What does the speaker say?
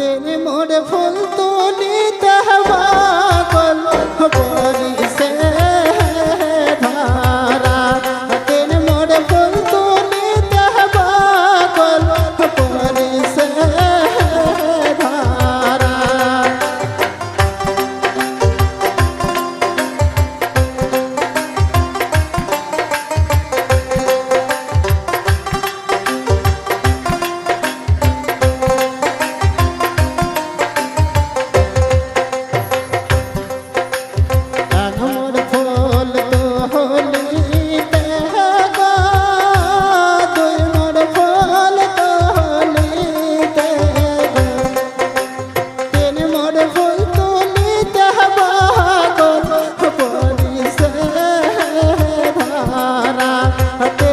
তেনে মোড় ফুল তুলিতে কল পরিছে ধারা হাতে